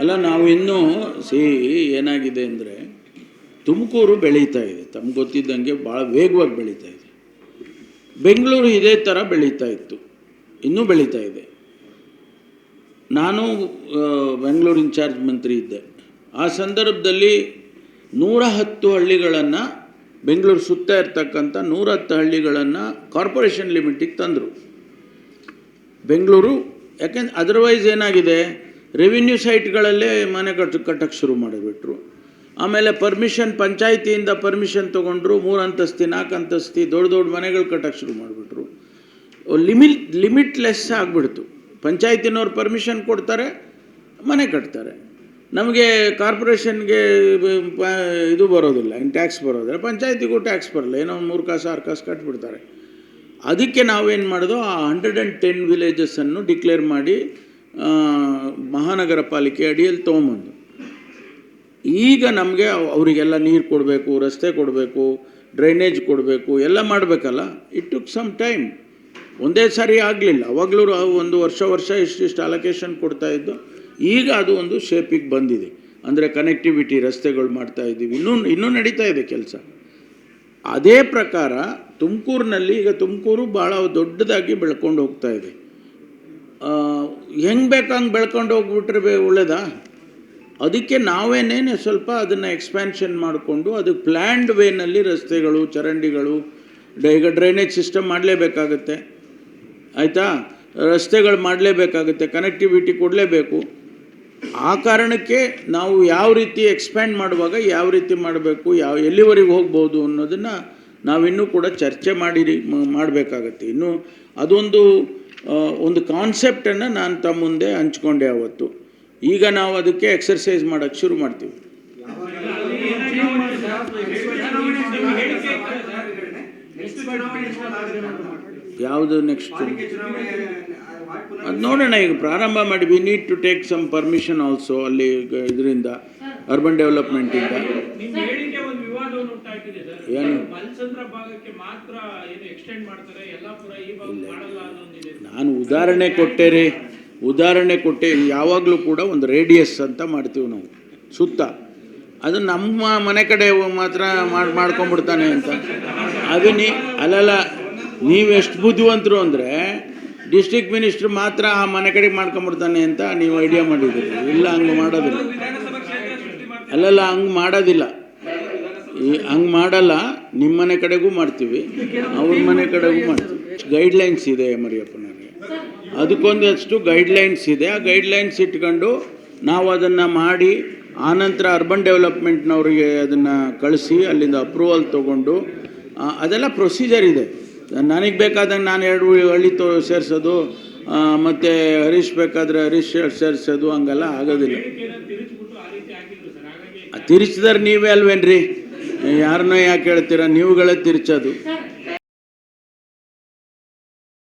ಅಲ್ಲ, ನಾವು ಇನ್ನೂ, ಸಿ, ಏನಾಗಿದೆ ಅಂದರೆ, ತುಮಕೂರು ಬೆಳೀತಾ ಇದೆ. ತಮ್ಗೆ ಗೊತ್ತಿದ್ದಂಗೆ ಭಾಳ ವೇಗವಾಗಿ ಬೆಳೀತಾ ಇದೆ. ಬೆಂಗಳೂರು ಇದೇ ಥರ ಬೆಳೀತಾ ಇತ್ತು. ಇನ್ನೂ ಬೆಳೀತಾ ಇದೆ. ನಾನು ಬೆಂಗಳೂರು ಇನ್ಚಾರ್ಜ್ ಮಂತ್ರಿ ಇದ್ದೆ. ಆ ಸಂದರ್ಭದಲ್ಲಿ ನೂರ ಹತ್ತು ಹಳ್ಳಿಗಳನ್ನು ಬೆಂಗಳೂರು ಸುತ್ತ ಇರ್ತಕ್ಕಂಥ ನೂರ ಹತ್ತು ಹಳ್ಳಿಗಳನ್ನು ಕಾರ್ಪೊರೇಷನ್ ಲಿಮಿಟಿಗೆ ತಂದರು. ಬೆಂಗಳೂರು, ಯಾಕೆಂದ್ರೆ ಅದರ್ವೈಸ್ ಏನಾಗಿದೆ? ರೆವಿನ್ಯೂ ಸೈಟ್ಗಳಲ್ಲೇ ಮನೆ ಕಟ್ಟು ಕಟ್ಟಕ್ಕೆ ಶುರು ಮಾಡಿಬಿಟ್ರು. ಆಮೇಲೆ ಪರ್ಮಿಷನ್ ಪಂಚಾಯಿತಿಯಿಂದ ಪರ್ಮಿಷನ್ ತೊಗೊಂಡ್ರು ಮೂರು ಅಂತಸ್ತಿ, ನಾಲ್ಕು ಅಂತಸ್ತಿ, ದೊಡ್ಡ ದೊಡ್ಡ ಮನೆಗಳು ಕಟ್ಟಕ್ಕೆ ಶುರು ಮಾಡಿಬಿಟ್ರು. ಲಿಮಿಟ್, ಲಿಮಿಟ್ಲೆಸ್ ಆಗಿಬಿಡ್ತು. ಪಂಚಾಯತಿನವ್ರು ಪರ್ಮಿಷನ್ ಕೊಡ್ತಾರೆ, ಮನೆ ಕಟ್ತಾರೆ. ನಮಗೆ ಕಾರ್ಪೊರೇಷನ್ಗೆ ಇದು ಬರೋದಿಲ್ಲ ಇನ್ನು ಟ್ಯಾಕ್ಸ್ ಬರೋದಿಲ್ಲ, ಪಂಚಾಯತಿಗೂ ಟ್ಯಾಕ್ಸ್ ಬರಲ್ಲ, ಏನೋ ಮೂರು ಕಾಸು, ಆರು ಕಾಸು ಕಟ್ಬಿಡ್ತಾರೆ. ಅದಕ್ಕೆ ನಾವೇನು ಮಾಡೋದು ಆ ಹಂಡ್ರೆಡ್ ಆ್ಯಂಡ್ ಟೆನ್ ವಿಲೇಜಸ್ಸನ್ನು ಡಿಕ್ಲೇರ್ ಮಾಡಿ ಮಹಾನಗರ ಪಾಲಿಕೆ ಅಡಿಯಲ್ಲಿ ತೊಗೊಂಬಂದು. ಈಗ ನಮಗೆ ಅವರಿಗೆಲ್ಲ ನೀರು ಕೊಡಬೇಕು, ರಸ್ತೆ ಕೊಡಬೇಕು, ಡ್ರೈನೇಜ್ ಕೊಡಬೇಕು, ಎಲ್ಲ ಮಾಡಬೇಕಲ್ಲ? ಇಟ್ ಟುಕ್ ಸಮ್ ಟೈಮ್ ಒಂದೇ ಸಾರಿ ಆಗಲಿಲ್ಲ. ಅವಾಗಲೂ ಒಂದು ವರ್ಷ ವರ್ಷ ಇಷ್ಟಿಷ್ಟು ಅಲೊಕೇಶನ್ ಕೊಡ್ತಾ ಇದ್ದು, ಈಗ ಅದು ಒಂದು ಶೇಪಿಗೆ ಬಂದಿದೆ. ಅಂದರೆ ಕನೆಕ್ಟಿವಿಟಿ ರಸ್ತೆಗಳು ಮಾಡ್ತಾ ಇದ್ದೀವಿ. ಇನ್ನೂ ಇನ್ನೂ ನಡೀತಾ ಇದೆ ಕೆಲಸ. ಅದೇ ಪ್ರಕಾರ ತುಮಕೂರಿನಲ್ಲಿ ಈಗ ತುಮಕೂರು ಭಾಳ ದೊಡ್ಡದಾಗಿ ಬೆಳ್ಕೊಂಡು ಹೋಗ್ತಾ ಇದೆ. ಹೆಂಗೆ ಬೇಕಂಗೆ ಬೆಳ್ಕೊಂಡು ಹೋಗ್ಬಿಟ್ರೆ ಬೇ ಒಳ್ಳೇದಾ? ಅದಕ್ಕೆ ನಾವೇನೇನೆ ಸ್ವಲ್ಪ ಅದನ್ನು ಎಕ್ಸ್ಪ್ಯಾನ್ಷನ್ ಮಾಡಿಕೊಂಡು ಅದು ಪ್ಲ್ಯಾಂಡ್ ವೇನಲ್ಲಿ ರಸ್ತೆಗಳು, ಚರಂಡಿಗಳು, ಈಗ ಡ್ರೈನೇಜ್ ಸಿಸ್ಟಮ್ ಮಾಡಲೇಬೇಕಾಗತ್ತೆ. ಆಯಿತಾ? ರಸ್ತೆಗಳು ಮಾಡಲೇಬೇಕಾಗುತ್ತೆ ಕನೆಕ್ಟಿವಿಟಿ ಕೊಡಲೇಬೇಕು. ಆ ಕಾರಣಕ್ಕೆ ನಾವು ಯಾವ ರೀತಿ ಎಕ್ಸ್ಪ್ಯಾಂಡ್ ಮಾಡುವಾಗ ಯಾವ ರೀತಿ ಮಾಡಬೇಕು, ಯಾವ, ಎಲ್ಲಿವರೆಗೆ ಹೋಗ್ಬೋದು ಅನ್ನೋದನ್ನು ನಾವಿನ್ನೂ ಕೂಡ ಚರ್ಚೆ ಮಾಡಿ ಮಾಡಬೇಕಾಗತ್ತೆ. ಇನ್ನು ಅದೊಂದು ಒಂದು ಕಾನ್ಸೆಪ್ಟನ್ನು ನಾನು ತಮ್ಮ ಮುಂದೆ ಹಂಚ್ಕೊಂಡೆ ಅವತ್ತು. ಈಗ ನಾವು ಅದಕ್ಕೆ ಎಕ್ಸರ್ಸೈಸ್ ಮಾಡೋಕ್ಕೆ ಶುರು ಮಾಡ್ತೀವಿ. ಯಾವುದು ನೆಕ್ಸ್ಟ್ ಅದು ನೋಡೋಣ, ಈಗ ಪ್ರಾರಂಭ ಮಾಡಿ we need to take some permission also ಅಲ್ಲಿ ಇದರಿಂದ ಅರ್ಬನ್ ಡೆವಲಪ್ಮೆಂಟಿಂದ ಸರ್. ಏನು? ಮಲ್ಸಂದ್ರ ಭಾಗಕ್ಕೆ ಮಾತ್ರ ಏನು ಎಕ್ಸ್ಟೆಂಡ್ ಮಾಡ್ತಾರೆ ಯಲ್ಲಾಪುರ ಈ ಭಾಗ ಮಾಡಲ್ಲ ಅನ್ನೋದಿದೆ ನಾನು ಉದಾಹರಣೆ ಕೊಟ್ಟೆ ರೀ ಉದಾಹರಣೆ ಕೊಟ್ಟೆ ಯಾವಾಗಲೂ ಕೂಡ ಒಂದು ರೇಡಿಯಸ್ ಅಂತ ಮಾಡ್ತೀವಿ ನಾವು. ಸುತ್ತ. ಅದು ನಮ್ಮ ಮನೆ ಕಡೆ ಮಾತ್ರ ಮಾಡಿ ಮಾಡ್ಕೊಂಬಿಡ್ತಾನೆ ಅಂತ. ಅದು ನೀ ಅಲ್ಲಲ್ಲ ನೀವು ಎಷ್ಟು ಬುದ್ಧಿವಂತರು ಅಂದರೆ ಡಿಸ್ಟ್ರಿಕ್ಟ್ ಮಿನಿಸ್ಟ್ರ್ ಮಾತ್ರ ಆ ಮನೆ ಕಡೆಗೆ ಮಾಡ್ಕೊಂಬಿಡ್ತಾನೆ ಅಂತ ನೀವು ಐಡಿಯಾ ಮಾಡಿದ್ದೀರಿ. ಇಲ್ಲ ಹಂಗೆ ಮಾಡೋದಿಲ್ಲ. ಅಲ್ಲಲ್ಲ ಹಂಗೆ ಮಾಡೋದಿಲ್ಲ. ಈ ಹಂಗೆ ಮಾಡಲ್ಲ ನಿಮ್ಮ ಮನೆ ಕಡೆಗೂ ಮಾಡ್ತೀವಿ ಅವ್ರ ಮನೆ ಕಡೆಗೂ ಮಾಡ್ತೀವಿ. ಗೈಡ್ಲೈನ್ಸ್ ಇದೆ ಮರಿಯಪ್ಪನವ್ರಿಗೆ. ಅದಕ್ಕೊಂದಷ್ಟು ಗೈಡ್ಲೈನ್ಸ್ ಇದೆ. ಆ ಗೈಡ್ಲೈನ್ಸ್ ಇಟ್ಕೊಂಡು ನಾವು ಅದನ್ನು ಮಾಡಿ ಆನಂತರ ಅರ್ಬನ್ ಡೆವಲಪ್ಮೆಂಟ್ನವ್ರಿಗೆ ಅದನ್ನು ಕಳಿಸಿ ಅಲ್ಲಿಂದ ಅಪ್ರೂವಲ್ ತೊಗೊಂಡು ಅದೆಲ್ಲ ಪ್ರೊಸೀಜರ್ ಇದೆ. ನನಗೆ ಬೇಕಾದಂಗೆ ನಾನು ಎರಡು ಹಳ್ಳಿ ತೋ ಸೇರಿಸೋದು ಮತ್ತು ಹರೀಶ್ ಬೇಕಾದರೆ ಹರೀಶ್ ಸೇರಿಸೋದು ಹಂಗೆಲ್ಲ ಆಗೋದಿಲ್ಲ. ತಿರ್ಚಿದ್ರೆ ನೀವೇ ಅಲ್ವೇನ್ರಿ? ಯಾರನ್ನ ಯಾಕೆ ಹೇಳ್ತೀರಾ? ನೀವುಗಳೇ ತಿರ್ಚೋದು.